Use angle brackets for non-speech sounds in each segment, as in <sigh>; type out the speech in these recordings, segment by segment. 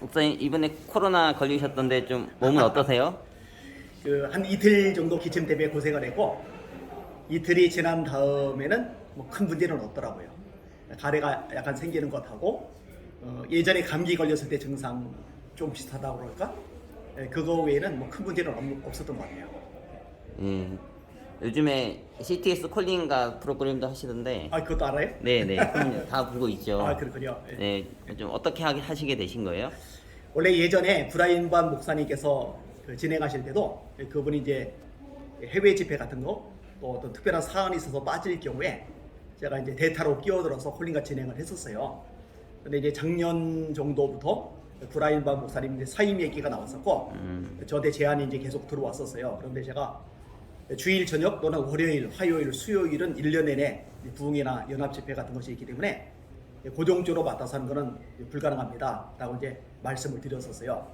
목사님 이번에 코로나 걸리셨던데 좀 몸은 어떠세요? <laughs> 그 한 이틀 정도 기침 때문에 고생을 했고 이틀이 지난 다음에는 뭐 큰 문제는 없더라고요. 가래가 약간 생기는 것하고 어, 예전에 감기 걸렸을 때 증상 좀 비슷하다고 그럴까? 예, 그거 외에는 뭐 큰 문제는 없, 없었던 것 같아요. 예. 요즘에 CTS 콜링가 프로그램도 하시던데 아 그것도 알아요? 네네 <laughs> 그럼요. 다 보고 있죠. 아 그렇군요. 예. 네, 좀 어떻게 하시게 되신 거예요? 원래 예전에 브라인 반 목사님께서 그 진행하실 때도 그분이 이제 해외 집회 같은 거 또 어떤 특별한 사안이 있어서 빠질 경우에 제가 이제 대타로 끼어들어서 콜링과 진행을 했었어요. 근데 이제 작년 정도부터 브라인 반 목사님 이제 사임 얘기가 나왔었고 음. 저한테 제안이 이제 계속 들어왔었어요. 그런데 제가 주일 저녁 또는 월요일, 화요일, 수요일은 1년 내내 부흥이나 연합 집회 같은 것이 있기 때문에 고정적으로 맡아서 하는 것은 불가능합니다. 라고 이제 말씀을 드렸었어요.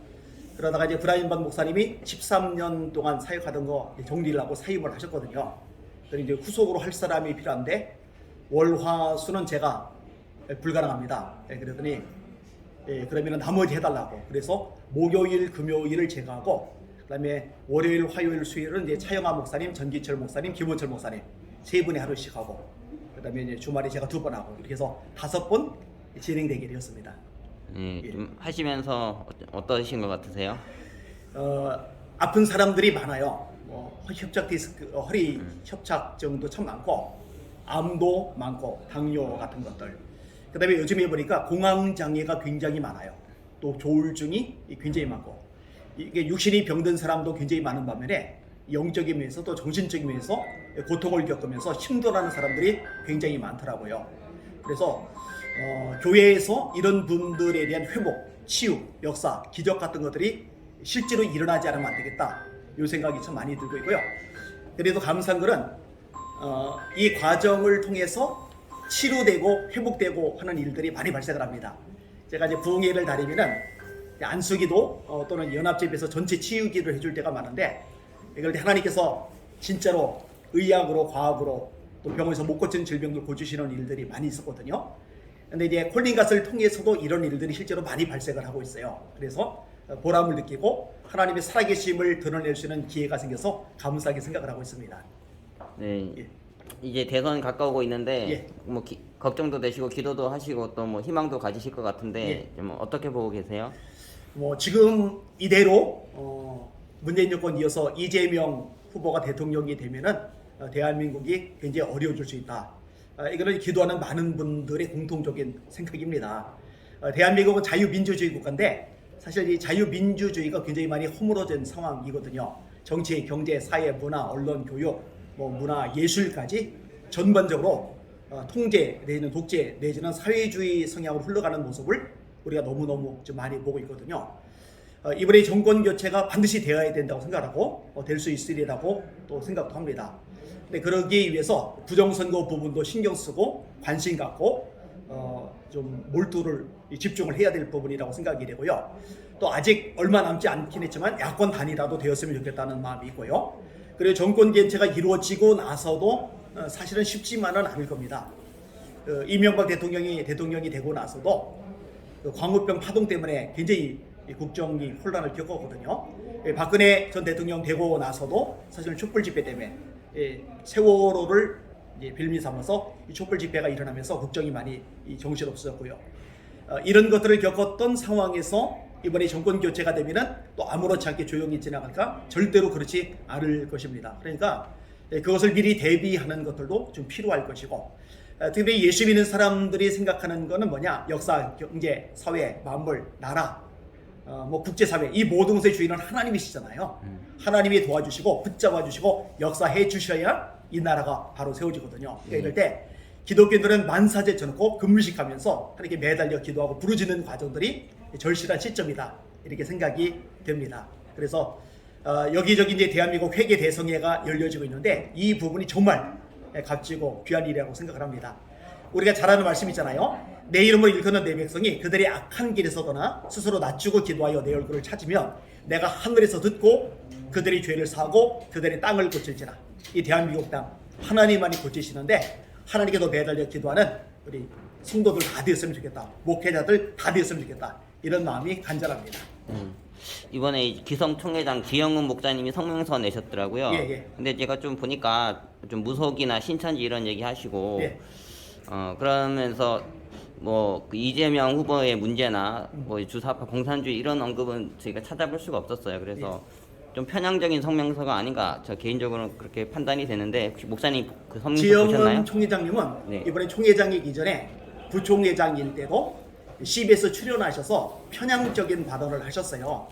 그러다가 이제 브라인 반 목사님이 13년 동안 사역하던 거 정리를 하고 사임을 하셨거든요. 그래서 이제 후속으로 할 사람이 필요한데 월화 수는 제가 불가능합니다. 예, 그랬더니 예, 그러면 나머지 해달라고. 그래서 목요일, 금요일을 제가 하고 그다음에 월요일, 화요일, 수요일은 이제 차영아 목사님, 전기철 목사님, 김원철 목사님 세 분이 하루씩 하고 그다음에 이제 주말에 제가 두 번 하고 이렇게 해서 다섯 번 진행되게 되었습니다. 예, 좀 하시면서 어- 어떠신 것 같으세요? 어, 아픈 사람들이 많아요. 뭐 협착 디스크, 어, 허리 협착증도 참 많고 암도 많고 당뇨 같은 것들. 그다음에 요즘에 보니까 공황 장애가 굉장히 많아요. 또 조울증이 굉장히 많고 이게 육신이 병든 사람도 굉장히 많은 반면에 영적인 면에서 또 정신적인 면에서 고통을 겪으면서 힘들어하는 사람들이 굉장히 많더라고요. 그래서 어, 교회에서 이런 분들에 대한 회복, 치유, 역사, 기적 같은 것들이 실제로 일어나지 않으면 안 되겠다. 이 생각이 참 많이 들고 있고요. 그래도 감사한 것은 어, 이 과정을 통해서 치료되고 회복되고 하는 일들이 많이 발생을 합니다. 제가 이제 부흥회를 다니면은 안수기도 어, 또는 연합집에서 전체 치유기를 해줄 때가 많은데 이걸 때 하나님께서 진짜로 의학으로 과학으로 또 병원에서 못 고치는 질병들 고치시는 일들이 많이 있었거든요. 근데 이제 콜링갓을 통해서도 이런 일들이 실제로 많이 발생을 하고 있어요. 그래서 보람을 느끼고 하나님의 살아계심을 드러낼 수 있는 기회가 생겨서 감사하게 생각을 하고 있습니다. 네. 예. 이제 대선 가까우고 있는데 예. 뭐 기- 걱정도 되시고 기도도 하시고 또 뭐 희망도 가지실 것 같은데 예. 좀 어떻게 보고 계세요? 뭐 지금 이대로 어, 문재인 정권 이어서 이재명 후보가 대통령이 되면은 어, 대한민국이 굉장히 어려워질 수 있다. 어, 이거는 기도하는 많은 분들의 공통적인 생각입니다. 어, 대한민국은 자유민주주의 국가인데 사실 이 자유민주주의가 굉장히 많이 허물어진 상황이거든요. 정치, 경제, 사회, 문화, 언론, 교육, 뭐 문화, 예술까지 전반적으로 어, 통제 내지는 독재 내지는 사회주의 성향으로 흘러가는 모습을 우리가 너무너무 좀 많이 보고 있거든요. 어, 이번에 정권 교체가 반드시 되어야 된다고 생각하고 어, 될수 있으리라고 또 생각도 합니다. 근데 그러기 위해서 부정선거 부분도 신경 쓰고 관심 갖고 어, 좀 몰두를 이 집중을 해야 될 부분이라고 생각이 되고요. 또 아직 얼마 남지 않긴 했지만 야권 단일화도 되었으면 좋겠다는 마음이 있고요. 그리고 정권 교체가 이루어지고 나서도 어, 사실은 쉽지만은 않을 겁니다. 어, 이명박 대통령이 대통령이 되고 나서도 그 광우병 파동 때문에 굉장히 이 국정이 혼란을 겪었거든요. 예, 박근혜 전 대통령 되고 나서도 사실은 촛불 집회 때문에 예, 세월호를 빌미 삼아서 이 촛불 집회가 일어나면서 국정이 많이 이 정신없었고요. 어, 이런 것들을 겪었던 상황에서 이번에 정권 교체가 되면은 또 아무렇지 않게 조용히 지나갈까? 절대로 그렇지 않을 것입니다. 그러니까 예, 그것을 미리 대비하는 것들도 좀 필요할 것이고 어, 특히 예수 믿는 사람들이 생각하는 거는 뭐냐? 역사, 경제, 사회, 만물, 나라, 어, 뭐 국제사회 이 모든 것의 주인은 하나님이시잖아요. 하나님이 도와주시고 붙잡아 주시고 역사해 주셔야 이 나라가 바로 세워지거든요. 그러니까 이럴 때 기독교인들은 만사제 쳐놓고 금식하면서 하나님께 매달려 기도하고 부르짖는 과정들이 절실한 시점이다 이렇게 생각이 됩니다. 그래서 어, 여기저기 이제 대한민국 회계 대성회가 열려지고 있는데 이 부분이 정말 값지고 귀한 일이라고 생각을 합니다. 우리가 잘 아는 말씀 있잖아요. 내 이름을 일컫는 내 백성이 그들의 악한 길에서 떠나 스스로 낮추고 기도하여 내 얼굴을 찾으면 내가 하늘에서 듣고 그들의 죄를 사고 그들의 땅을 고칠지라. 이 대한민국 땅 하나님만이 고치시는데 하나님께도 매달려 기도하는 우리 성도들 다 되었으면 좋겠다. 목회자들 다 되었으면 좋겠다. 이런 마음이 간절합니다. 음. 이번에 이 기성 총회장 기영훈 목사님이 성명서 내셨더라고요. 예, 예. 근데 제가 좀 보니까 좀 무속이나 신천지 이런 얘기 하시고 예. 어 그러면서 뭐그 이재명 후보의 문제나 음. 뭐 주사파 공산주의 이런 언급은 저희가 찾아볼 수가 없었어요. 그래서 좀 편향적인 성명서가 아닌가 저 개인적으로 그렇게 판단이 되는데 혹시 목사님 그 성명서 보셨나요? 총회장님은 네. 이번에 총회장이기 전에 부총회장일 때도 CBS 출연하셔서 편향적인 발언을 하셨어요.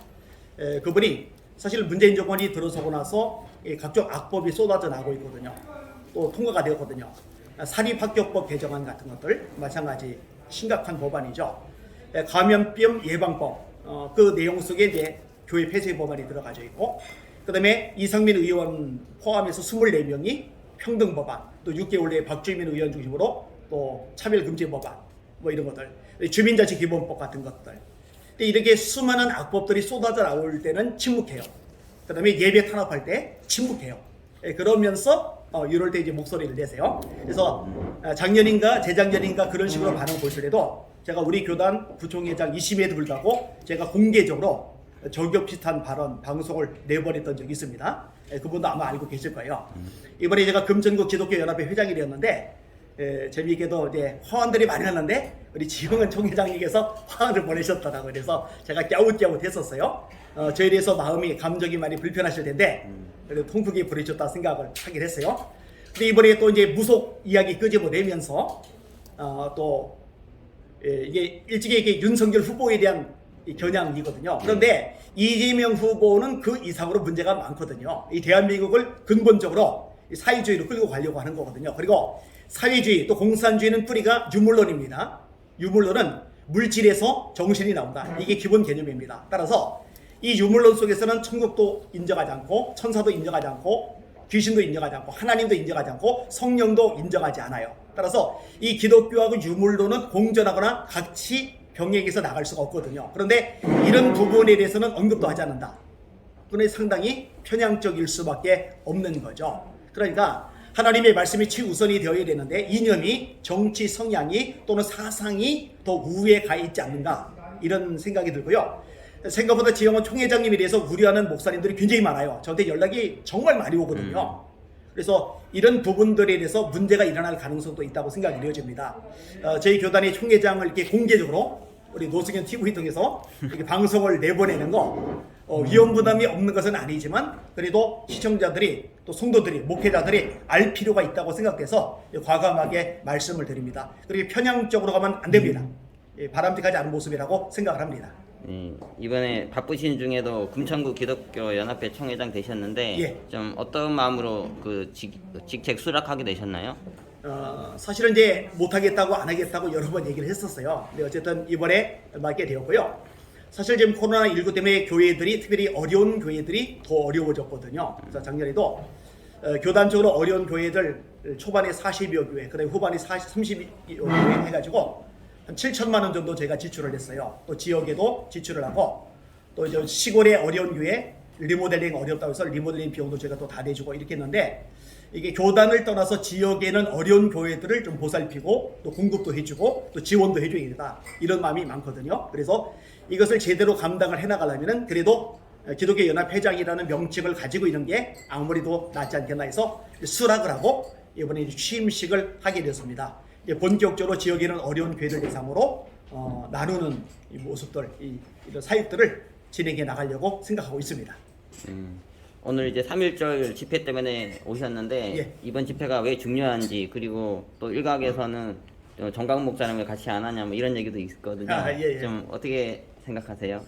에, 그분이 사실 문재인 정권이 들어서고 나서 이 각종 악법이 쏟아져 나오고 있거든요. 또 통과가 되었거든요. 사립학교법 개정안 같은 것들 마찬가지 심각한 법안이죠. 에, 감염병 예방법 어, 그 내용 속에 이제 교회 폐쇄 법안이 들어가져 있고 그다음에 이상민 의원 포함해서 24명이 평등 법안 또 6개월 내에 박주민 의원 중심으로 또 차별 금지 법안 뭐 이런 것들 주민자치 기본법 같은 것들 이렇게 수많은 악법들이 쏟아져 나올 때는 침묵해요. 그 다음에 예배 탄압할 때 침묵해요. 예, 그러면서 어, 이럴 때 이제 목소리를 내세요. 그래서 아, 작년인가 재작년인가 그런 식으로 반응 보실 때도 제가 우리 교단 부총회장 20회에도 불구하고 제가 공개적으로 저격 비슷한 발언 방송을 내버렸던 적이 있습니다. 예, 그분도 아마 알고 계실 거예요. 이번에 제가 금천구 기독교 연합회 회장이 되었는데 에, 재미있게도 이제 화환들이 많이 났는데 우리 지흥은 총회장님께서 화환을 보내셨더라고요. 그래서 제가 갸웃갸웃했었어요. 어, 저에 대해서 마음이 감정이 많이 불편하실 텐데 그래도 통크게 부르셨다 생각을 하긴 했어요. 근데 이번에 또 이제 무속 이야기 끄집어내면서 어, 또 예, 이게 일찍이 이게 윤석열 후보에 대한 이 겨냥이거든요. 그런데 이재명 후보는 그 이상으로 문제가 많거든요. 이 대한민국을 근본적으로 이 사회주의로 끌고 가려고 하는 거거든요. 그리고 사회주의 또 공산주의는 뿌리가 유물론입니다. 유물론은 물질에서 정신이 나온다. 이게 기본 개념입니다. 따라서 이 유물론 속에서는 천국도 인정하지 않고 천사도 인정하지 않고 귀신도 인정하지 않고 하나님도 인정하지 않고 성령도 인정하지 않아요. 따라서 이 기독교하고 유물론은 공존하거나 같이 병행해서 나갈 수가 없거든요. 그런데 이런 부분에 대해서는 언급도 하지 않는다. 그는 상당히 편향적일 수밖에 없는 거죠. 그러니까 하나님의 말씀이 최우선이 되어야 되는데 이념이 정치 성향이 또는 사상이 더 우위에 가 있지 않는가 이런 생각이 들고요. 생각보다 지영원 총회장님에 대해서 우려하는 목사님들이 굉장히 많아요. 저한테 연락이 정말 많이 오거든요. 그래서 이런 부분들에 대해서 문제가 일어날 가능성도 있다고 생각이 되어집니다. 어, 저희 교단의 총회장을 이렇게 공개적으로 우리 노승현 TV 통해서 이렇게 방송을 내보내는 거 어, 위험 부담이 없는 것은 아니지만 그래도 시청자들이 또 성도들이 목회자들이 알 필요가 있다고 생각돼서 과감하게 말씀을 드립니다. 그렇게 편향적으로 가면 안 됩니다. 예, 바람직하지 않은 모습이라고 생각을 합니다. 네, 이번에 바쁘신 중에도 금천구 기독교 연합회 총회장 되셨는데 예. 좀 어떤 마음으로 그 직, 직책 수락하게 되셨나요? 어, 사실은 이제 못하겠다고 안 하겠다고 여러 번 얘기를 했었어요. 근데 어쨌든 이번에 맡게 되었고요. 사실 지금 코로나19 때문에 교회들이 특별히 어려운 교회들이 더 어려워졌거든요. 그래서 작년에도 어, 교단적으로 어려운 교회들 초반에 40여 교회, 그다음에 후반에 40, 30여 교회 해가지고 한 7천만 원 정도 제가 지출을 했어요. 또 지역에도 지출을 하고 또 이제 시골의 어려운 교회 리모델링 어렵다고 해서 리모델링 비용도 제가 또 다 내주고 이렇게 했는데 이게 교단을 떠나서 지역에는 어려운 교회들을 좀 보살피고 또 공급도 해주고 또 지원도 해줘야 된다 이런 마음이 많거든요. 그래서 이것을 제대로 감당을 해나가려면은 그래도 기독교 연합 회장이라는 명칭을 가지고 있는 게 아무래도 낫지 않겠나 해서 수락을 하고 이번에 취임식을 하게 되었습니다. 본격적으로 지역에는 어려운 교회들 대상으로 어, 나누는 이 모습들, 이, 이런 사역들을 진행해 나가려고 생각하고 있습니다. 음, 오늘 이제 3.1절 집회 때문에 오셨는데 예. 이번 집회가 왜 중요한지 그리고 또 일각에서는 어, 정강 목사님을 같이 안 하냐 뭐 이런 얘기도 있거든요. 아, 예, 예. 좀 어떻게 생각하세요?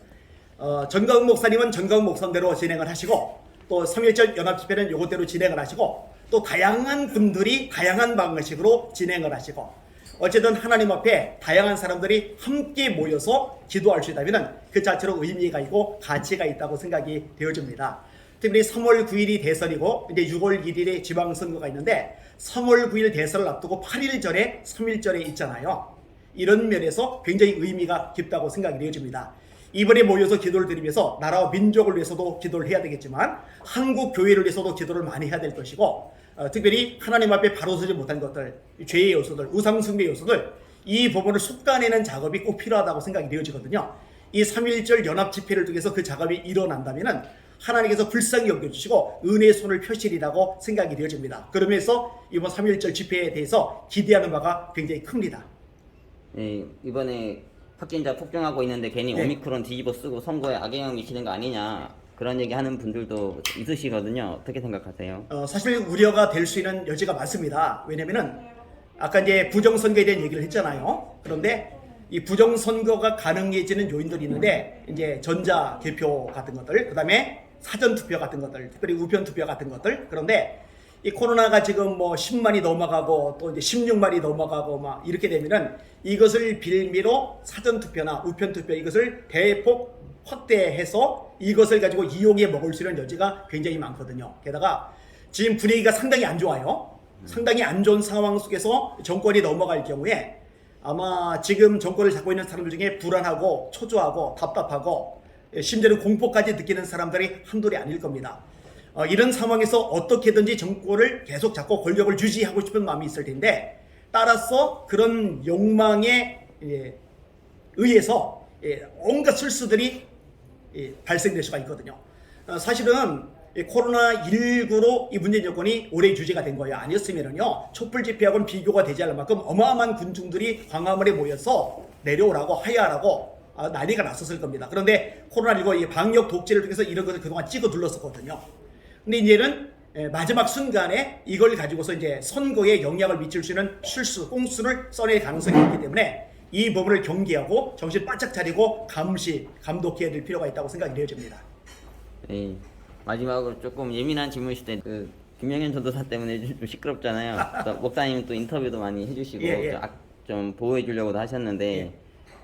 어, 전가은 목사님은 전가은 목사대로 진행을 하시고 또 3.1절 연합 집회는 요것대로 진행을 하시고 또 다양한 분들이 다양한 방식으로 진행을 하시고 어쨌든 하나님 앞에 다양한 사람들이 함께 모여서 기도할 수 있다면 그 자체로 의미가 있고 가치가 있다고 생각이 되어집니다. 특별히 3월 9일이 대선이고 이제 6월 1일에 지방선거가 있는데 3월 9일 대선을 앞두고 8일 전에 3일 절에 있잖아요. 이런 면에서 굉장히 의미가 깊다고 생각이 되어집니다. 이번에 모여서 기도를 드리면서 나라와 민족을 위해서도 기도를 해야 되겠지만 한국 교회를 위해서도 기도를 많이 해야 될 것이고 어, 특별히 하나님 앞에 바로 서지 못한 것들 죄의 요소들 우상숭배 요소들 이 부분을 속가내는 작업이 꼭 필요하다고 생각이 되어지거든요. 이 3.1절 연합 집회를 통해서 그 작업이 일어난다면은 하나님께서 불쌍히 여겨주시고 은혜의 손을 펴시리라고 생각이 되어집니다. 그러면서 이번 3.1절 집회에 대해서 기대하는 바가 굉장히 큽니다. 예, 이번에 확진자 폭증하고 있는데 괜히 네. 오미크론 뒤집어 쓰고 선거에 악영향 미치는 거 아니냐 그런 얘기 하는 분들도 있으시거든요. 어떻게 생각하세요? 어, 사실 우려가 될 수 있는 여지가 많습니다. 왜냐면은 아까 이제 부정선거에 대한 얘기를 했잖아요. 그런데 이 부정선거가 가능해지는 요인들이 있는데 이제 전자 개표 같은 것들, 그 다음에 사전 투표 같은 것들, 특별히 우편 투표 같은 것들. 그런데 이 코로나가 지금 뭐 10만이 넘어가고 또 이제 16만이 넘어가고 막 이렇게 되면은 이것을 빌미로 사전 투표나 우편 투표 이것을 대폭 확대해서 이것을 가지고 이용해 먹을 수 있는 여지가 굉장히 많거든요. 게다가 지금 분위기가 상당히 안 좋아요. 상당히 안 좋은 상황 속에서 정권이 넘어갈 경우에 아마 지금 정권을 잡고 있는 사람들 중에 불안하고 초조하고 답답하고 예, 심지어는 공포까지 느끼는 사람들이 한둘이 아닐 겁니다. 어, 이런 상황에서 어떻게든지 정권을 계속 잡고 권력을 유지하고 싶은 마음이 있을 텐데 따라서 그런 욕망에 예, 의해서 예, 온갖 실수들이 예, 발생될 수가 있거든요. 어, 사실은 이 코로나19로 이 문재인 정권이 올해 유지가 된 거예요. 아니었으면은요, 촛불 집회하고는 비교가 되지 않을 만큼 어마어마한 군중들이 광화문에 모여서 내려오라고 하야라고 아, 난리가 났었을 겁니다. 그런데 코로나19 이 방역 독재를 통해서 이런 것을 그동안 찍어 둘렀었거든요. 근데 이제는 예, 마지막 순간에 이걸 가지고서 이제 선거에 영향을 미칠 수 있는 실수, 꽁수를 써낼 가능성이 있기 때문에 이 부분을 경계하고 정신 바짝 차리고 감시, 감독해야 될 필요가 있다고 생각이 되어집니다. 예, 마지막으로 조금 예민한 질문이실 때그 김영현 전도사 때문에 좀, 좀 시끄럽잖아요. 또 <laughs> 목사님 또 인터뷰도 많이 해주시고 예, 예. 좀, 악- 좀 보호해 주려고도 하셨는데 예.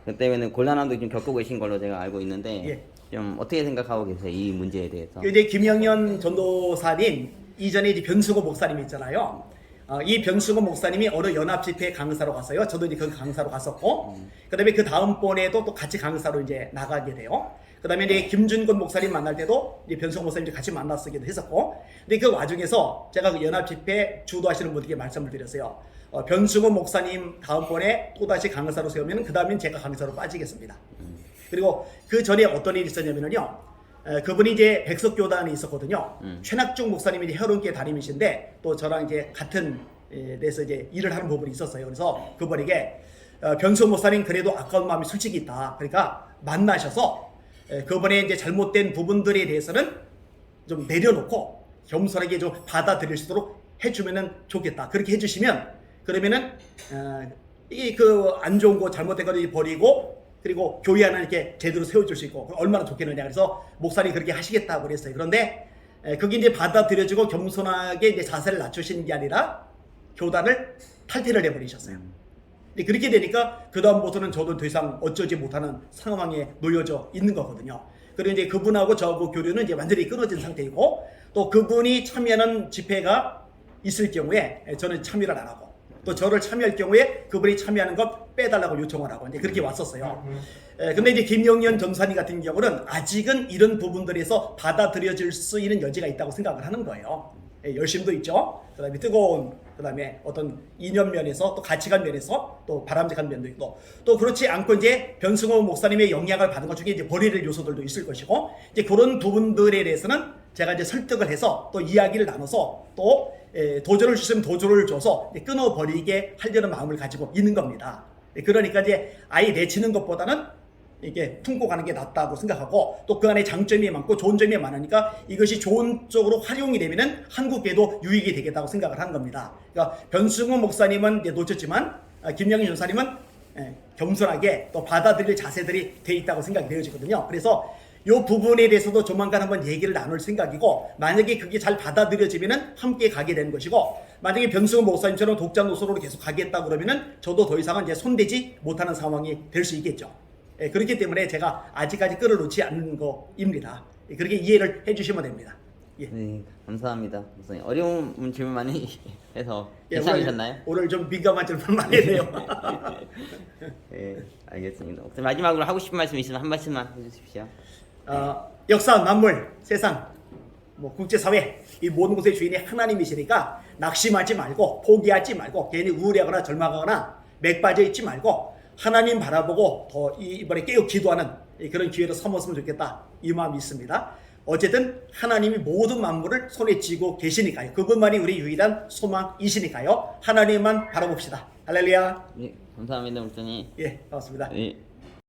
그 때문에 곤란함도 좀 겪고 계신 걸로 제가 알고 있는데 예. 좀 어떻게 생각하고 계세요 이 문제에 대해서? 이제 김영현 전도사님 이전에 이제 변수고 목사님 있잖아요. 어, 이 변수고 목사님이 어느 연합 집회 강사로 갔어요. 저도 이제 그 강사로 갔었고, 그다음에 그 다음 번에도 또 같이 강사로 이제 나가게 돼요. 그다음에 이제 김준권 목사님 만날 때도 이제 변수고 목사님 같이 만났기도 했었고, 근데 그 와중에서 제가 그 연합 집회 주도하시는 분들께 말씀을 드렸어요. 어, 변수고 목사님 다음 번에 또 다시 강사로 세우면 그 다음엔 제가 강사로 빠지겠습니다. 그리고 그 전에 어떤 일이 있었냐면요. 에, 그분이 이제 백석 교단에 있었거든요. 최낙중 목사님이 이제 혈원계 담임이신데 또 저랑 이제 같은 에, 데서 이제 일을 하는 부분이 있었어요. 그래서 그분에게 어, 변수 목사님 그래도 아까운 마음이 솔직히 있다. 그러니까 만나셔서 에, 그분의 이제 잘못된 부분들에 대해서는 좀 내려놓고 겸손하게 좀 받아들일 수 있도록 해주면은 좋겠다. 그렇게 해주시면 그러면은 어, 이그 안 좋은 거 잘못된 거를 버리고 그리고 교회 하나 이렇게 제대로 세워줄 수 있고 얼마나 좋겠느냐 그래서 목사님 그렇게 하시겠다고 그랬어요. 그런데 에, 그게 이제 받아들여지고 겸손하게 이제 자세를 낮추시는 게 아니라 교단을 탈퇴를 해버리셨어요. 근데 그렇게 되니까 그 다음부터는 저도 더 이상 어쩌지 못하는 상황에 놓여져 있는 거거든요. 그리고 이제 그분하고 저하고 교류는 이제 완전히 끊어진 상태이고 또 그분이 참여하는 집회가 있을 경우에 저는 참여를 안 하고 또 저를 참여할 경우에 그분이 참여하는 것 빼달라고 요청을 하고 이제 그렇게 왔었어요. 에, 근데 이제 김영현 전사님 같은 경우는 아직은 이런 부분들에서 받아들여질 수 있는 여지가 있다고 생각을 하는 거예요. 예, 열심도 있죠. 그다음에 뜨거운 그다음에 어떤 이념 면에서 또 가치관 면에서 또 바람직한 면도 있고 또 그렇지 않고 이제 변승호 목사님의 영향을 받은 것 중에 이제 버리를 요소들도 있을 것이고 이제 그런 부분들에 대해서는 제가 이제 설득을 해서 또 이야기를 나눠서 또 에, 도전을 주시면 도전을 줘서 끊어버리게 하려는 마음을 가지고 있는 겁니다. 예, 그러니까 이제 아예 내치는 것보다는 이게 품고 가는 게 낫다고 생각하고 또 그 안에 장점이 많고 좋은 점이 많으니까 이것이 좋은 쪽으로 활용이 되면은 한국에도 유익이 되겠다고 생각을 하는 겁니다. 그러니까 변승호 목사님은 놓쳤지만 아, 김영희 전사님은 예, 겸손하게 또 받아들일 자세들이 돼 있다고 생각이 되어지거든요. 그래서 이 부분에 대해서도 조만간 한번 얘기를 나눌 생각이고 만약에 그게 잘 받아들여지면은 함께 가게 되는 것이고 만약에 변승호 목사님처럼 독자 노선으로 계속 가겠다 그러면은 저도 더 이상은 이제 손대지 못하는 상황이 될 수 있겠죠. 예, 그렇기 때문에 제가 아직까지 끌어놓지 않는 거입니다. 예, 그렇게 이해를 해주시면 됩니다. 예. 네, 감사합니다. 목사님 어려운 질문 많이 <laughs> 해서 예, 괜찮으셨나요? 오늘, 오늘 좀 민감한 질문 많이 했네요. <laughs> 네, 알겠습니다. 목사님 마지막으로 하고 싶은 말씀 있으면 한 말씀만 해주십시오. 어, 역사, 만물, 세상, 뭐 국제사회 이 모든 것의 주인이 하나님이시니까 낙심하지 말고 포기하지 말고 괜히 우울해하거나 절망하거나 맥 빠져 있지 말고 하나님 바라보고 더 이- 이번에 깨어 기도하는 그런 기회를 삼았으면 좋겠다 이 마음이 있습니다. 어쨌든 하나님이 모든 만물을 손에 쥐고 계시니까요. 그분만이 우리 유일한 소망이시니까요. 하나님만 바라봅시다. 할렐루야. 네, 감사합니다, 목사님. 예, 반갑습니다. 네.